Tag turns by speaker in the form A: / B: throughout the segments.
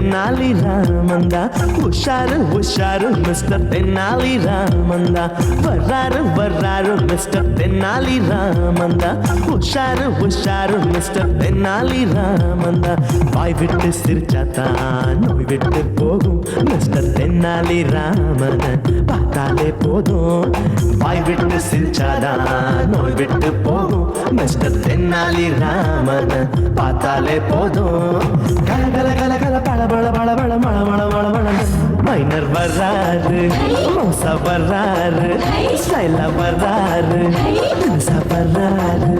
A: தென்னாலி ராமந்தா உஷாரு உஷாரு மிஸ்டர் தென்னாலி ராமந்தா வர்றாரு வர்றாரு மிஸ்டர் தென்னாலி ராமந்தா உஷாரு உஷாரு மிஸ்டர் தென்னாலி ராமந்தா வாய் விட்டு சிரிச்சாத்தான் நோய் விட்டு போகும் மிஸ்டர் தென்னாலி ராமன் போதும். வாய் விட்டு சிரிச்சாதான் நோய் விட்டு போகும். மிஸ்டர் தென்னாலி ராமன் பார்த்தாலே போதும். கல கல கல கல பழ பழ பழ பழ மழ மழ மழ மழ மைனர் வர்றாரு மோசா வர்றாரு ஸ்டைலா வர்றாரு தினுசா வர்றாரு.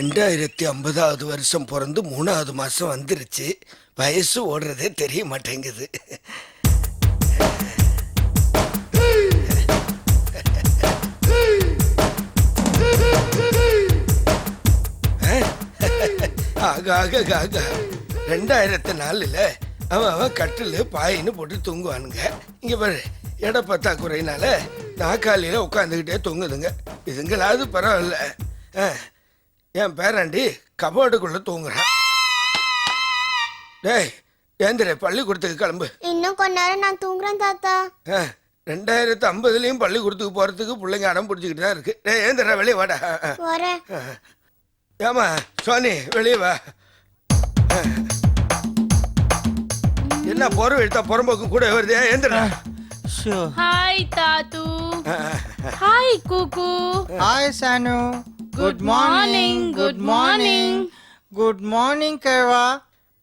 B: ரெண்டாயிரத்தி ஐம்பதாவது வருஷம் பிறந்து மூணாவது மாதம் வந்துருச்சு. வயசு ஓடுறதே தெரிய மாட்டேங்குது. ஆக ஆக ஆக ரெண்டாயிரத்து நாலுல அவன் அவன் கட்டில் பாயின்னு போட்டு தூங்குவானுங்க. இங்கே பாரு இட பத்தாக்குறையினால நாக்காலியில உட்காந்துக்கிட்டே தூங்குதுங்க. இதுங்களாவது பரவாயில்ல. ஆ, என் பேராண்டி கபோர்டுக்குள்ள தூங்குறான் டேய் ஏந்திர பள்ளிக்கூடத்துக்கு கிளம்பு.
C: இன்னும் கொஞ்ச நேரம் நான் தூங்குறேன் தாத்தா.
B: ரெண்டாயிரத்து ஐம்பதுலயும் பள்ளிக்கூடத்துக்கு போறதுக்கு பிள்ளைங்க அடம் பிடிச்சிக்கிட்டு தான் இருக்கு. டேய் ஏந்திர வெளியே வாடா.
C: வரேன்
B: ஏமா சோனி வெளியே வா. என்ன போறவை எடுத்தா புறம்போக்கு கூட வருது? ஏந்திரா?
D: ஹாய் தாத்து. Hi Kukku.
E: Hi, Sanu.
D: Good morning, good morning.
E: Good morning, Keva.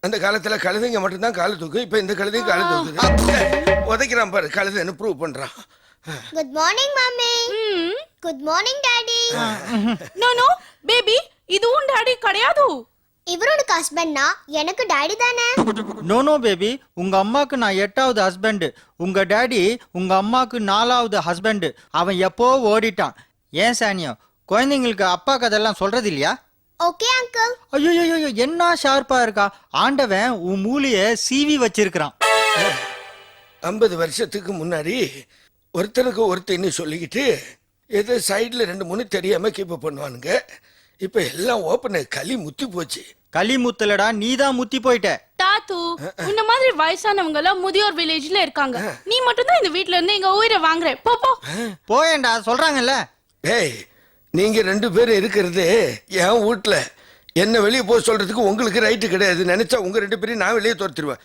B: அந்த காலத்துல கழுதைங்க மட்டும்தான் காலை தூக்கு இப்ப இந்த கழுதையும் காலை தூக்குது. உதைக்கிறான் பாரு. கழுதைன்னு ப்ரூவ் பண்றான்?
C: Good morning mummy good morning daddy
D: no no baby இது உன் டாடி கிடையாது.
C: இவரோட ஹஸ்பண்ட்னா எனக்கு டாடி தானே.
E: நோ நோ பேபி உங்க அம்மாக்கு நான் எட்டாவது ஹஸ்பண்ட் உங்க டாடி உங்க அம்மாக்கு நாலாவது ஹஸ்பண்ட் அவன் எப்போ ஓடிட்டான்? ஏன் சானியோ குழந்தைங்களுக்கு அப்பா கதெல்லாம் சொல்றது இல்லையா
C: ஓகே அங்கிள்
E: ஐயோ ஐயோ என்ன ஷார்ப்பா இருக்கா? ஆண்டவன் உன் மூலிய சீவி வச்சிருக்கிறான்.
B: ஐம்பது வருஷத்துக்கு முன்னாடி ஒருத்தனுக்கு ஒருத்தன்னு சொல்லிக்கிட்டு ஏதோ சைடில் ரெண்டு மூணு தெரியாம கீப் பண்ணுவானுங்க. இப்போ எல்லாம் ஓப்பன் களி முத்தி போச்சு.
E: களி முத்தலடா நீதான் முத்தி போயிட்ட.
D: தாத்து உன்ன மாதிரி வயசானவங்க எல்லாம் முதியோர் வில்லேஜ்ல இருக்காங்க. நீ மட்டும் தான் இந்த வீட்ல இருந்து எங்க உயிரை வாங்குற. போ போ.
E: போயேன்டா சொல்றாங்கல்ல.
B: டேய் நீங்க ரெண்டு பேரும் இருக்கிறது என் வீட்ல. என்ன வெளியே போக சொல்றதுக்கு உங்களுக்கு ரைட்டு கிடையாது. நினைச்சா உங்க ரெண்டு பேரையும் நான் வெளியே துரத்திடுவேன்.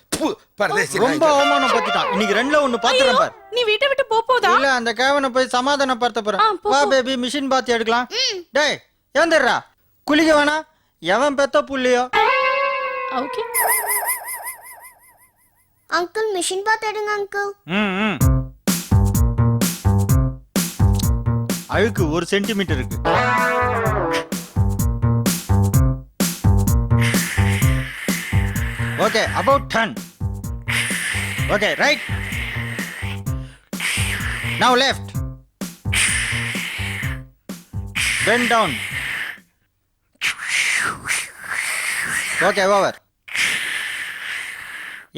E: ரொம்ப அவமானம் பத்திட்டான். இன்னைக்கு ரெண்டுல ஒண்ணு பாத்துறேன் பார்.
D: நீ வீட்டை விட்டு போ போதா?
E: இல்ல அந்த கேவனை போய் சமாதானப்படுத்த
D: ஆ,
E: போறேன்.
D: போ,
E: வா. பேபி மிஷின் பாத்து எடுக்கலாம். டேய் ஏந்திரா குளிக்க வேணாம். எவன் பெத்த புள்ளியோ?
D: ஓகே
C: அங்கிள் மிஷின் பார்த்து எடுங்க அங்கிள்.
E: ம், ம். அழுக்கு ஒரு சென்டிமீட்டர் இருக்கு. Okay about turn okay right now left pen down okay over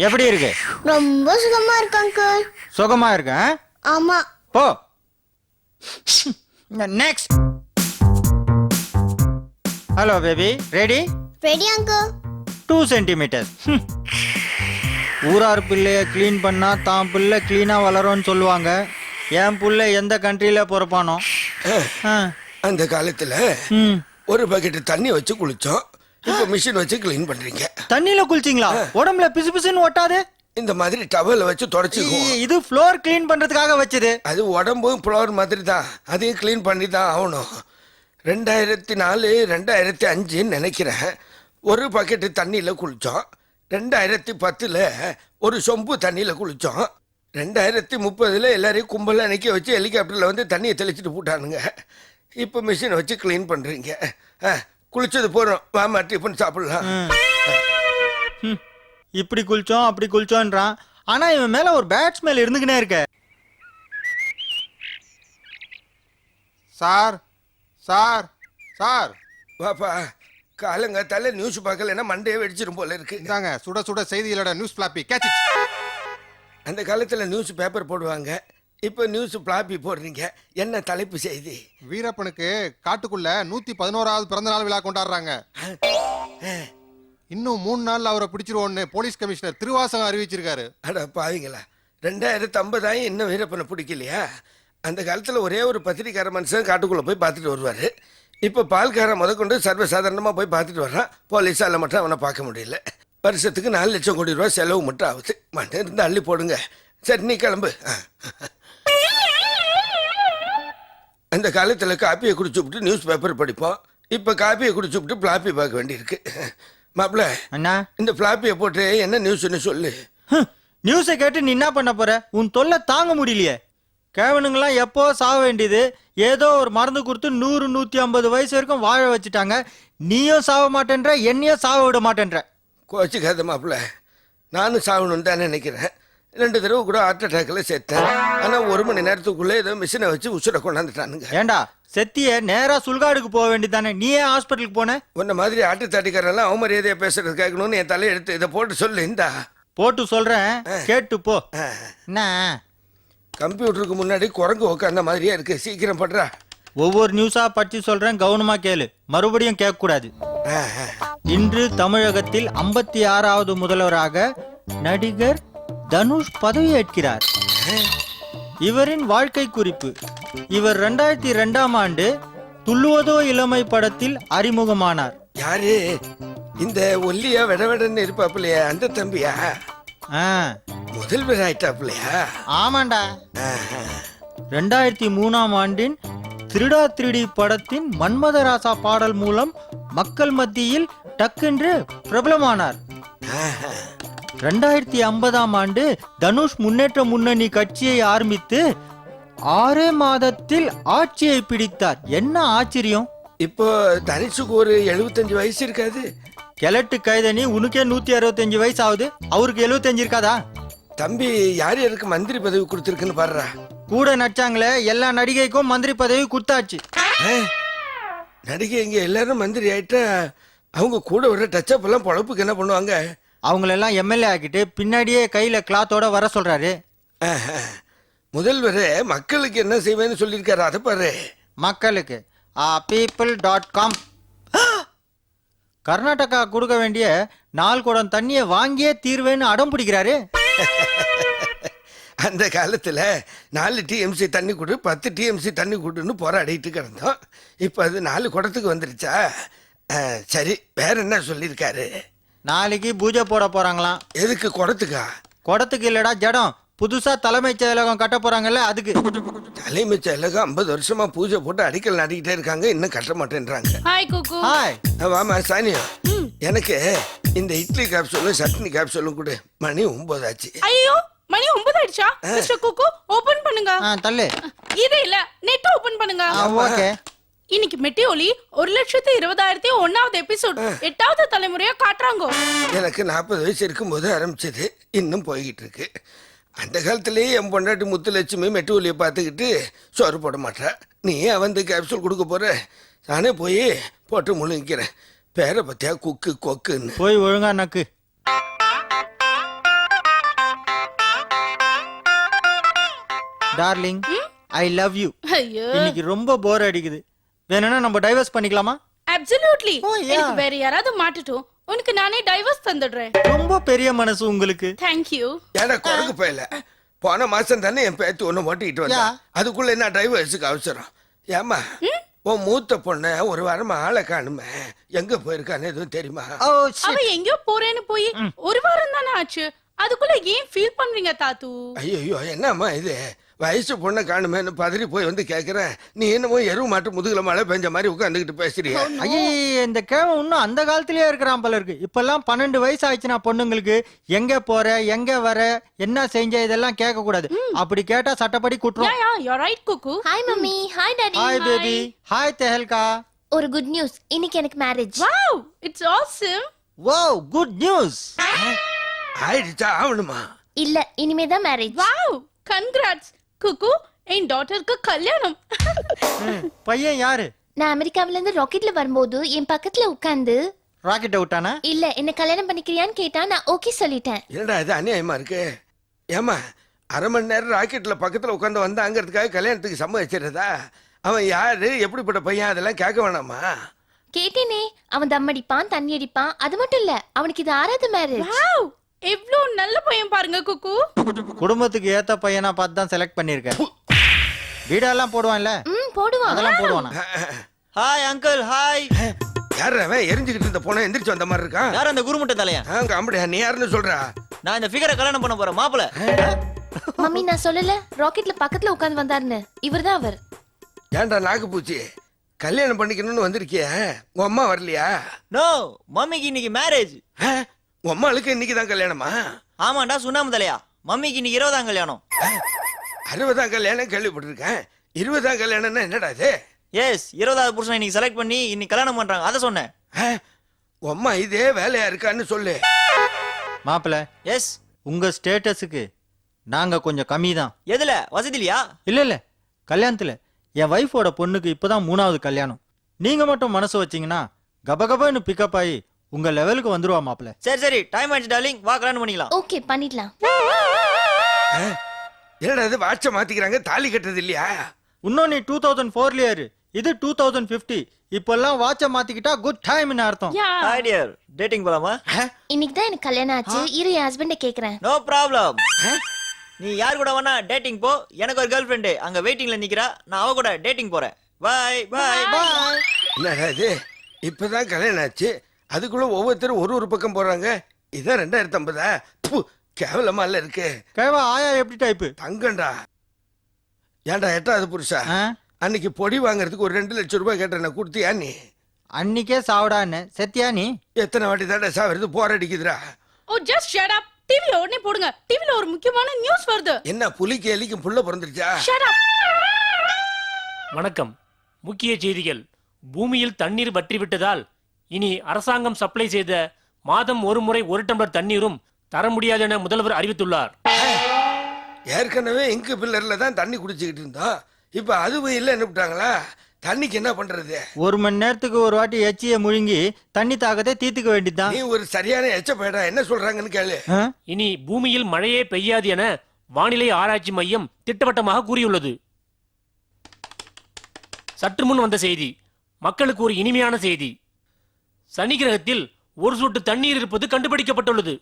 E: எப்படி இருக்கு?
C: ரொம்ப சுகமா இருக்கு அங்கிள்
E: சுகமா இருக்கு?
C: ஆமா.
E: போ. Next hello baby ready
C: ready uncle
E: two centimetre ஊரார் பிள்ளைய க்ளீன் பண்ணா தான் பிள்ளை க்ளீனா வளரும்னு சொல்லுவாங்க. என் புள்ள எந்த கண்ட்ரியில பிறப்பானோ? ஆ,
B: அந்த காலத்துல. ஒரு பக்கெட் தண்ணி வச்சு குளிச்சோம். இப்போ மிஷின் வச்சு க்ளீன் பண்றீங்க.
E: தண்ணியில குளிச்சிங்களா? உடம்புல பிசு பிசுன்னு ஒட்டாது.
B: இந்த மாதிரி டவலை வச்சு தொடச்சிக்குவோம்.
E: இது ஃப்ளோர் க்ளீன் பண்றதுக்காக வச்சது.
B: அது உடம்பும் ஃப்ளவர் மாதிரி தான். அதையும் க்ளீன் பண்ணி தான் ஆகணும். ரெண்டாயிரத்தி நாலு ரெண்டாயிரத்தி அஞ்சுன்னு நினைக்கிறேன். ஒரு பக்கெட்டு தண்ணியில் குளித்தோம் ரெண்டாயிரத்தி பத்தில் ஒரு சொம்பு தண்ணியில் குளித்தோம் ரெண்டாயிரத்தி முப்பதில் எல்லாரையும் கும்பலாக நிற்க வச்சு ஹெலிகாப்டரில் வந்து தண்ணியை தெளிச்சிட்டு போட்டானுங்க. இப்போ மிஷினை வச்சு க்ளீன் பண்ணுறீங்க குளிச்சது போகிறோம் வாமா டிஃபன் சாப்பிடலாம்.
E: ஹம். இப்படி குளிச்சோம் அப்படி குளிச்சோன்றான். ஆனா இவன் மேல ஒரு பேட் ஸ்மெல் இருந்துக்கினே இருக்க.
F: Sir sir sir.
B: வாப்பா காலங்காத்தால நியூஸ் பார்க்கலன்னா மண்டையே வெடிச்சிரும் போல இருக்கு.
F: இந்தாங்க சுட சுட செய்திகளோட நியூஸ் பிளாப்பி கேட்ச்
B: அந்த காலத்துல நியூஸ் பேப்பர் போடுவாங்க. இப்போ நியூஸ் பிளாப்பி போடுறீங்க. என்ன தலைப்பு செய்தி?
F: வீரப்பனுக்கு காட்டுக்குள்ள நூத்தி பதினோராவது பிறந்த நாள் விழா கொண்டாடுறாங்க. இன்னும் மூணு நாள்ல அவரை பிடிச்சிருவோன்னு போலீஸ் கமிஷனர் திருவாசகம் அறிவிச்சிருக்காரு.
B: அட பாவீங்களா ரெண்டாயிரத்து ஐம்பதாயும் இன்னும் வீரப்பனை பிடிக்கலையா? அந்த காலத்தில் ஒரே ஒரு பத்திரிக்கார மனுஷன் காட்டுக்குள்ளே போய் பார்த்துட்டு வருவார். இப்போ பால்காரன் முதற்கொண்டு சர்வசாதாரணமாக போய் பார்த்துட்டு வர்றான். போலீஸால் மட்டும் அவனை பார்க்க முடியல. வருஷத்துக்கு நாலு லட்சம் கோடி ரூபா செலவு மட்டும் ஆகுது. மண்டே இருந்து அள்ளி போடுங்க. சரி நீ கிளம்பு. அந்த காலத்தில் காப்பியை குடிச்சுவிட்டு நியூஸ் பேப்பர் படிப்போம். இப்போ காப்பியை குடிச்சுவிட்டு பிளாப்பி பார்க்க வேண்டியிருக்கு. மாப்பிள்ள
E: அண்ணா.
B: இந்த பிளாப்பியை போட்டு என்ன நியூஸ்னு சொல்லு.
E: நியூஸை கேட்டு நீ என்ன பண்ண போற? உன் தொல்லை தாங்க முடியலையே. கேவனுங்களாம் எப்போ சாக வேண்டியது? ஏதோ ஒரு மருந்து கொடுத்து நூறு நூத்தி ஐம்பது வயசு வரைக்கும் வாழ வச்சுட்டாங்க. நீயும் சாக மாட்டேன்ற என்னையும் சாக விட மாட்டேன்ற.
B: கோச்சிக்காத மாப்பிள்ள. நானும் சாகணும்னு தான் நினைக்கிறேன். ரெண்டு தடவை கூட ஹார்ட் அட்டாக்கில் செத்தேன். ஆனால் ஒரு மணி நேரத்துக்குள்ளே ஏதோ மிஷினை வச்சு உசுரை கொண்டாந்துட்டானுங்க.
E: ஏண்டா செத்திய நேரா சுல்காடுக்கு போக வேண்டியதானே நீ ஏன் ஹாஸ்பிட்டலுக்கு போன?
B: உன்ன மாதிரி ஆட்டு தாட்டிக்காரெல்லாம் அவமரியாதையை பேசுறது கேட்கணும்னு என் தலையை எடுத்து இதை போட்டு சொல்லு இந்தா.
E: போட்டு சொல்றேன். கேட்டு போ. என்ன?
B: கம்ப்யூட்டருக்கு முன்னாடி குரங்கு உட்காந்த மாதிரியே இருக்கு. சீக்கிரம் படுறா.
E: ஒவ்வொரு நியூஸா படிச்சு சொல்றேன் கவனமா கேளு. மறுபடியும் கேட்க கூடாது. இன்று தமிழகத்தில் ஐம்பத்தி ஆறாவது முதல்வராக நடிகர் தனுஷ் பதவியேற்கிறார். இவரின் வாழ்க்கை குறிப்பு. இவர் ரெண்டாயிரத்தி ரெண்டாம் ஆண்டு துள்ளுவதோ இளமை படத்தில் அறிமுகமானார்.
B: யாரு? இந்த ஒல்லியா விடவிடன்னு இருப்பாப்புலையா? அந்த தம்பியா?
E: ஆ,
B: முதல்வர் ஆயிட்டாப்புலையா?
E: ஆமாண்டா. ரெண்டாயிரத்தி மூணாம் ஆண்டின் திருடா திருடி படத்தின் மன்மதராசா பாடல் மூலம் மக்கள் மத்தியில் டக்கென்று பிரபலமானார். ரெண்டாயிரத்தி ஐம்பதாம் ஆண்டு தனுஷ் முன்னேற்ற முன்னணி கட்சியை ஆரம்பித்து ஆறே மாதத்தில் ஆட்சியை பிடித்தார். என்ன ஆச்சரியம்?
B: இப்போ தனிச்சுக்கு ஒரு எழுபத்தஞ்சு வயசு இருக்காது.
E: கிழட்டு கைதனி உனக்கே நூத்தி அறுபத்தஞ்சு வயசு ஆகுது அவருக்கு எழுபத்தஞ்சு இருக்காதா?
B: தம்பி யார் யாருக்கு மந்திரி பதவி கொடுத்துருக்குன்னு பாடுறா?
E: கூட நடிச்சாங்களே எல்லா நடிகைக்கும் மந்திரி பதவி கொடுத்தாச்சு.
B: நடிகை இங்க எல்லாரும் மந்திரி ஆயிட்டா அவங்க கூட வர டச்சப் எல்லாம் பொழப்புக்கு என்ன பண்ணுவாங்க?
E: அவங்களெல்லாம் எம்எல்ஏ ஆக்கிட்டு பின்னாடியே கையில கிளாத்தோட வர சொல்றாரு.
B: ஆஹா. முதல்வர் மக்களுக்கு என்ன செய்வேன்னு சொல்லியிருக்காரு அதை பாரு.
E: மக்களுக்கு. பீப்புள் டாட் காம் கர்நாடகா கொடுக்க வேண்டிய நாலு குடம் தண்ணியை வாங்கியே தீர்வேன்னு அடம் பிடிக்கிறாரு.
B: அந்த காலத்துல நாலு டிஎம்சி தண்ணி கொடு பத்து டிஎம்சி தண்ணி கொடுன்னு போராடிட்டு கிடந்தோம். இப்போ அது நாலு குடத்துக்கு வந்துருச்சா? சரி வேற என்ன சொல்லியிருக்காரு?
E: நாளைக்கு பூஜை போட போறாங்களாம்.
B: எதுக்கு குடத்துக்கா?
E: குடத்துக்கு இல்லடா ஜடம். புதுசா தலைமைச் செயலகம் கட்ட போறாங்கல்ல அதுக்கு.
B: தலைமைச் செயலகம் ஐம்பது வருஷமா பூஜை போட்டு அடிக்கல் நடிக்கிட்டே இருக்காங்க இன்னும் கட்ட மாட்டேன்றாங்க.
D: ஹாய் குக்கு
E: ஹாய்
B: ஆமா சானியா எனக்கு இந்த இட்லி கேப்சூலும் சட்னி கேப்சூலும் கொடு மணி ஒன்பதாச்சு
D: ஐயோ மணி ஒன்பது ஆயிடுச்சா? மிஸ்டர் குக்கு ஓபன் பண்ணுங்க.
E: ஆ தள்ளு.
D: இது இல்ல நெட் ஓபன் பண்ணுங்க.
E: ஓகே.
D: இன்னைக்கு மெட்டியோலி ஒரு லட்சத்து இருபதாயிரத்தி ஒன்னாவது எபிசோட் எட்டாவது தலைமுறையா காட்டுறாங்க.
B: எனக்கு நாற்பது வயசு இருக்கும்போது ஆரம்பிச்சது. இன்னும் போய்கிட்டு இருக்கு அந்த காலத்திலேயே என் பொண்டாட்டி முத்துலட்சுமி மெட்டுவலியை பார்த்துக்கிட்டு சோறு போட மாட்டா. நீ வந்து கேப்சூல் கொடுக்க போற. நானே போய் போட்டு முழுங்கிக்கிறேன். பேரை பத்தியா குக்கு கொக்குன்னு.
E: போய் ஒழுங்கா நக்கு. டார்லிங் ஐ லவ் யூ
D: ஐயோ.
E: இன்னைக்கு ரொம்ப போர் அடிக்குது. வேணும்னா நம்ம டைவர்ஸ் பண்ணிக்கலாமா?
D: Absolutely
E: Oh, yeah.
D: எனக்கு வேற யாராவது மாட்டட்டும். உனக்கு நானே டைவர்ஸ் தந்துடுறேன்.
E: ரொம்ப பெரிய மனசு உங்களுக்கு.
D: தேங்க்யூ
B: ஏடா குரங்கு போயில. போன மாசம் தானே என் பேத்தி ஒன்று ஓட்டிக்கிட்டு வந்தேன் அதுக்குள்ள என்ன டிரைவர்ஸுக்கு அவசரம்? ஏமா உன் மூத்த பொண்ணை ஒரு வாரமா ஆளை காணுமே. எங்க போயிருக்கான்னு எதுவும் தெரியுமா?
E: ஓ
D: அவ எங்கேயோ போறேன்னு போய் ஒரு வாரம் தானே ஆச்சு. அதுக்குள்ள ஏன் ஃபீல் பண்றீங்க தாத்து?
B: ஐயோ என்னம்மா இது? வயசு பொண்ணை காணுமேன்னு பதறி போய் வந்து கேட்குறேன் நீ என்னமோ எருவு மாட்டு முதுகுல மழை பெஞ்ச மாதிரி உட்காந்துக்கிட்டு பேசுறிய.
E: ஐயே இந்த கேவன் இன்னும் அந்த காலத்திலேயே இருக்கிறான் போல இருக்கு. இப்பெல்லாம் பன்னெண்டு வயசு ஆச்சுன்னா பொண்ணுங்களுக்கு. எங்க போற எங்க வர என்ன செஞ்ச இதெல்லாம் கேட்க கூடாது அப்படி கேட்டா சட்டப்படி குற்றம்.
D: Yeah you right Kukku.
C: Hi mummy. Hi daddy
E: hi baby hi Tehelka.
C: ஒரு குட் நியூஸ் இன்னைக்கு எனக்கு marriage
D: wow it's awesome
E: wow good news
B: ஆயிடுச்சா ஆகணுமா?
C: இல்ல இனிமே தான் மேரேஜ்
D: வாவ் கன்கிராட்ஸ் குக்கு என் டாட்டருக்கு கல்யாணம்.
E: பையன் யாரு?
C: நான் அமெரிக்காவில இருந்து ராக்கெட்ல வரும்போது என் பக்கத்துல உட்கார்ந்து
E: ராக்கெட்டை விட்டானா?
C: இல்ல என்ன கல்யாணம் பண்ணிக்கிறியான்னு கேட்டா நான் ஓகே சொல்லிட்டேன்.
B: என்னடா இது அநியாயமா இருக்கு? ஏமா அரை மணி நேரம் ராக்கெட்ல பக்கத்துல உட்காந்து வந்தாங்கிறதுக்காக கல்யாணத்துக்கு சம்மதிச்சிடுறதா? அவன் யாரு? எப்படிப்பட்ட பையன்? அதெல்லாம் கேட்க வேணாமா?
C: கேட்டேனே அவன் தம் அடிப்பான் தண்ணி அடிப்பான். அது மட்டும் இல்ல அவனுக்கு இது ஆறாவது மேரேஜ்
D: வாவ் எவ்ளோ நல்ல பையன் பாருங்க குக்கு.
E: குடும்பத்துக்கு ஏத்த பையனா பார்த்து தான் செலக்ட் பண்ணிருக்கேன் வீடெல்லாம் போடுவான்ல?
C: ம் போடுவான்.
E: அதெல்லாம் போடுவானா?
G: ஹாய் அங்கிள் ஹாய்
B: யார் அவன்? எரிஞ்சுக்கிட்டு இருந்த போன எந்திரிச்சு வந்த மாதிரி இருக்கான்?
G: யார் அந்த குருமுட்டை தலையன்
B: அங்க அம்படியா நீ யாருன்னு சொல்றா?
G: நான் இந்த ஃபிகரை கல்யாணம் பண்ண போறேன் மாப்பிள.
C: மம்மி நான் சொல்லல. ராக்கெட்ல பக்கத்துல உட்கார்ந்து வந்தாருன்னு. இவர்தான் அவர்.
B: ஏன்டா நாக்குப்பூச்சி? கல்யாணம் பண்ணிக்கணும்னு வந்திருக்கிய உன் அம்மா வரலையா?
G: நோ மம்மிக்கு இன்னைக்கு மேரேஜ்
B: ஆ? உன் அம்மாளுக்கு இன்னைக்கு தான் கல்யாணமா?
G: ஆமாண்டா சுண்ணாம தலையா மம்மிக்கு இன்னைக்கு இருபதாம் கல்யாணம்.
B: அறுபதாம் கல்யாணம் கேள்விப்பட்டிருக்கேன். இருபதாம் கல்யாணம்னா என்னடா இது?
G: எஸ் இருபதாவது புருஷன் இன்னைக்கு செலக்ட் பண்ணி இன்னைக்கு கல்யாணம் பண்றாங்க. அதை சொன்னேன்?
B: உன் அம்மா இதே வேலையா இருக்கான்னு சொல்லு.
E: மாப்பிள
G: எஸ்
E: உங்க ஸ்டேட்டஸுக்கு நாங்க கொஞ்சம் கம்மி தான்
G: எதுல? வசதி இல்லையா
E: இல்ல இல்ல. கல்யாணத்துல என் ஒய்ஃபோட பொண்ணுக்கு இப்பதான் மூணாவது கல்யாணம். நீங்க மட்டும் மனசு வச்சீங்கன்னா கபகபன்னு பிக்கப் ஆகி உங்க லெவலுக்கு வந்துருவா மாப்பிள
G: சரி சரி. டைம் ஆயிடுச்சு டார்லிங் வா கல்யாணம் பண்ணிக்கலாம்.
C: ஓகே பண்ணிடலாம்.
B: என்னடா இது? வாட்ச மாத்திக்கிறாங்க. தாலி கட்டுறது இல்லையா?
E: இன்னும் நீ டூ தௌசண்ட் ஃபோர்ல இரு இது டூ தௌசண்ட் பிப்டி இப்பெல்லாம் வாட்சை மாத்திக்கிட்டா குட் டைம்னு அர்த்தம்.
G: ஹாய் டியர் டேட்டிங் போலாமா?
C: இன்னைக்கு தான் எனக்கு கல்யாணம் ஆச்சு. இரு என் ஹஸ்பண்ட கேக்குறேன்.
G: நோ ப்ராப்ளம் நீ யார் கூட வேணா டேட்டிங் போ. எனக்கு ஒரு கேர்ள் ஃப்ரெண்டு அங்க வெயிட்டிங்ல நிக்கிறா. நான் அவ கூட டேட்டிங் போறேன். பை பை பை
B: என்னடா இது? இப்பதான் கல்யாணம் ஆச்சு. அதுக்குள்ள ஒவ்வொருத்தரும் ஒரு ஒரு பக்கம் போறாங்க. இதான் ரெண்டாயிரத்தி ஐம்பதா ப்பு, கேவலமா இல்ல இருக்கு.
E: கேவா ஆயா எப்படி டைப்பு
B: தங்கண்டா ஏன்டா எட்டாவது புருஷா? அன்னைக்கு பொடி வாங்குறதுக்கு ஒரு ரெண்டு லட்சம் ரூபாய் கேட்டேன் நான் கொடுத்தியா நீ?
E: அன்னிக்கே சாவடான்னு. செத்தியா நீ?
B: எத்தனை வாட்டி தாண்டா சாவறது? போர் அடிக்குதுடா.
D: ஓ ஜஸ்ட் ஷட் அப் டிவில உடனே போடுங்க. டிவில ஒரு முக்கியமான நியூஸ் வருது.
B: என்ன புலிக்கு எலிக்கும் புள்ள பிறந்துருச்சா?
D: ஷட் அப்
H: வணக்கம். முக்கிய செய்திகள். பூமியில் தண்ணீர் வற்றிவிட்டதால் இனி அரசாங்கம் சப்ளை செய்த மாதம் ஒரு முறை ஒரு டம்ளர் தண்ணீரும் தர முடியாது என முதல்வர் அறிவித்துள்ளார்.
B: ஏற்கனவே இங்கு பில்லர்ல தான் தண்ணி குடிச்சுக்கிட்டு இருந்தோம். இப்ப அதுவும் இல்லைன்னு விட்டாங்களா தண்ணிக்கு என்ன பண்றது?
E: ஒரு மணி நேரத்துக்கு ஒரு வாட்டி எச்சிய முழுங்கி தண்ணி தாகத்தை தீர்த்துக்க வேண்டியதுதான்.
B: நீ ஒரு சரியான எச்ச பயடா என்ன சொல்றாங்கன்னு கேளு?
H: இனி பூமியில் மழையே பெய்யாது என வானிலை ஆராய்ச்சி மையம் திட்டவட்டமாக கூறியுள்ளது. சற்று முன் வந்த செய்தி மக்களுக்கு ஒரு இனிமையான செய்தி. சனி கிரகத்தில் ஒரு சொட்டு தண்ணீர் இருப்பது கண்டுபிடிக்கப்பட்டுள்ளது.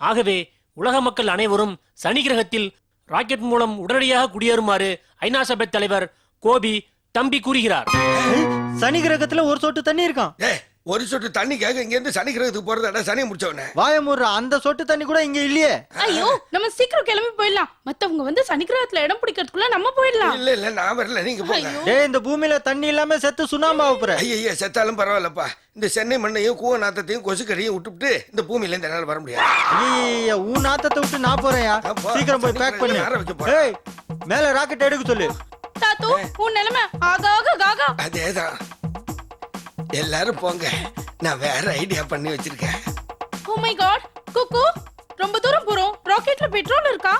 H: ஆகவே உலக மக்கள் அனைவரும் சனி கிரகத்தில் ராக்கெட் மூலம் உடனடியாக குடியேறுமாறு ஐநா சபை தலைவர் கோபி தம்பி கூறுகிறார்.
E: சனி கிரகத்துல ஒரு சொட்டு தண்ணி இருக்கான்
B: ஒரு சொட்டு தண்ணிக்காக இங்க இருந்து சனி கிரகத்துக்கு போறதாடா சனி முடிச்சவனே.
E: வாயமுடுற அந்த சொட்டு தண்ணி கூட இங்க இல்லையே.
D: ஐயோ நம்ம சீக்கிரம் கிளம்பி போயிடலாம். மத்தவங்க வந்து சனிக்கிரகத்துல இடம் பிடிக்கிறதுக்குள்ள நம்ம போயிடலாம்.
B: இல்ல இல்ல நான் வரல நீங்க போங்க.
E: டேய் இந்த பூமியில தண்ணி இல்லாம செத்து சுண்ணாம்பா போற.
B: ஐயா செத்தாலும் பரவாயில்லப்பா. இந்த சென்னை மண்ணையும் கூவ நாத்தத்தையும் கொசுக்கடியும் விட்டுவிட்டு இந்த பூமியில இருந்து என்னால வர முடியாது.
E: ஐயா உன் நாத்தத்தை விட்டு நான் போறேன்யா. சீக்கிரம் போய் பேக் பண்ணு.
B: யாரை வைக்க போற?
E: ஏய் மேல ராக்கெட் எடுக்க சொல்லு.
D: தாத்து உன் நிலைமை ஆகாக காகா
B: அதேதான். எல்லாரும் போங்க. நான் வேற ஐடியா பண்ணி வச்சிருக்கேன்.
D: ஓ மை காட் குக்கு ரொம்ப தூரம் போறோம். ராக்கெட்ல பெட்ரோல் இருக்கா?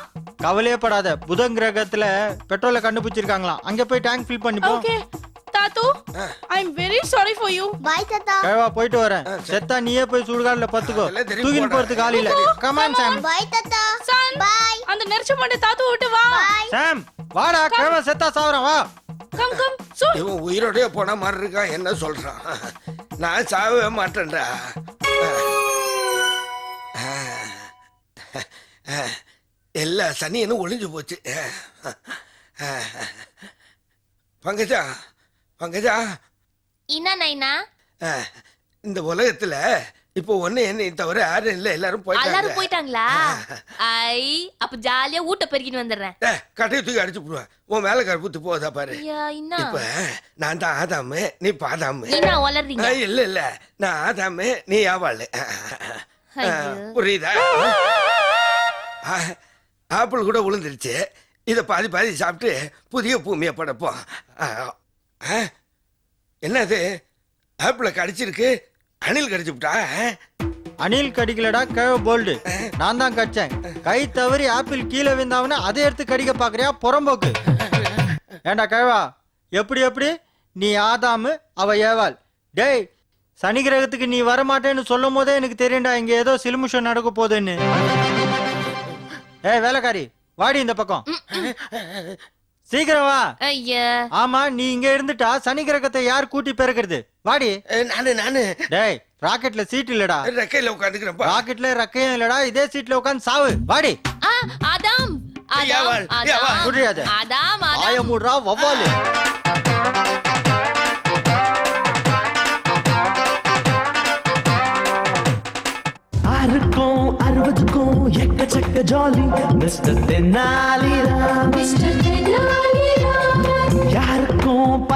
E: கவலையே படாத. புதன் கிரகத்துல பெட்ரோலை கண்டுபிடிச்சிருக்காங்களாம். அங்க போய் டேங்க் ஃபில் பண்ணிப்போம்
D: okay Tattva I am very sorry for you
C: bye தாத்தா.
E: கேவா போயிட்டு வரேன். செத்தா நீயே போய் சுடுகாடுல பத்துக்கோ.
B: அதெல்லாம் தெரியும் போடா.
E: போறதுக்கு ஆள் இல்ல. கமான் சாம்
C: பாய் தாத்தா.
D: சன்
C: பாய்
D: அந்த நெரிச்ச மாட்டே தாத்து விட்டு வா.
E: சாம் வாடா. கேவா செத்தா சாவறான். வா.
D: கம் கம் சோ
B: இவன் உயிரோடய போன மாதிரி இருக்கான் என்ன சொல்றான் நான் சாவே மாட்டேன்டா. எல்லா சனியனும் ஒளிஞ்சு போச்சு. பங்கஜா பங்கஜா.
C: என்ன நைனா?
B: இந்த உலகத்துல இப்போ ஒண்ணு என்னை தவிர யாரும் இல்ல எல்லாரும்
C: எல்லாரும்
B: போயிட்டாங்க
C: போயிட்டாங்களா? ஐ அப்ப ஜாலியா ஊட்ட பெருக்கின்னு வந்துடுறேன்.
B: கட்டையை தூக்கி அடிச்சு போடுவேன். உன் மேல கற்பூத்து போதா பாரு. இப்ப நான் தான் ஆதாமு நீ பாதாமு.
C: வளர்றீங்க?
B: இல்ல இல்ல. நான் ஆதாமு நீ ஆவாளு. புரியுதா? ஆப்பிள் கூட விழுந்துருச்சு இத பாதி பாதி சாப்பிட்டு புதிய பூமியை படைப்போம். என்னது? ஆப்பிளை கடிச்சிருக்கு. அணில் கடிச்சு விட்டா
E: அணில் கடிக்கலடா கிழ போல்டு நான் தான் கடிச்சேன். கை தவறி ஆப்பிள் கீழே விழுந்தாவன அதை எடுத்து கடிக்க பாக்குறியா புறம்போக்கு. ஏண்டா கிழவா? எப்படி எப்படி? நீ ஆதாமு அவ ஏவாள். டேய் சனி கிரகத்துக்கு நீ வரமாட்டேன்னு சொல்லும் போதே எனக்கு தெரியும்டா இங்க ஏதோ சிலுமுஷம் நடக்க போகுதுன்னு. ஏய் வேலைக்காரி வாடி இந்த பக்கம். சீக்கிரம் வா.
C: ஐயா.
E: ஆமா நீ இங்க இருந்துட்டா சனி கிரகத்தை யார் கூட்டி பெருக்கிறது? வாடி.
B: நானு நானு.
E: டேய் ராக்கெட்ல சீட் இல்லடா.
B: ரெக்கையில உட்காந்துக்கிறேன்ப்பா
E: ராக்கெட்ல ரெக்கையும் இல்லடா இதே சீட்ல உட்காந்து சாவு. வாடி.
C: ஆ அதாம்
E: முடியாது.
C: அதாம்
E: ஆய மூடுறா வவ்வாலு.
A: ஆறுக்கும் அறுபதுக்கும் எக்கச்சக்க ஜாலி மிஸ்டர் தென்னாலிராம். யாருக்கும்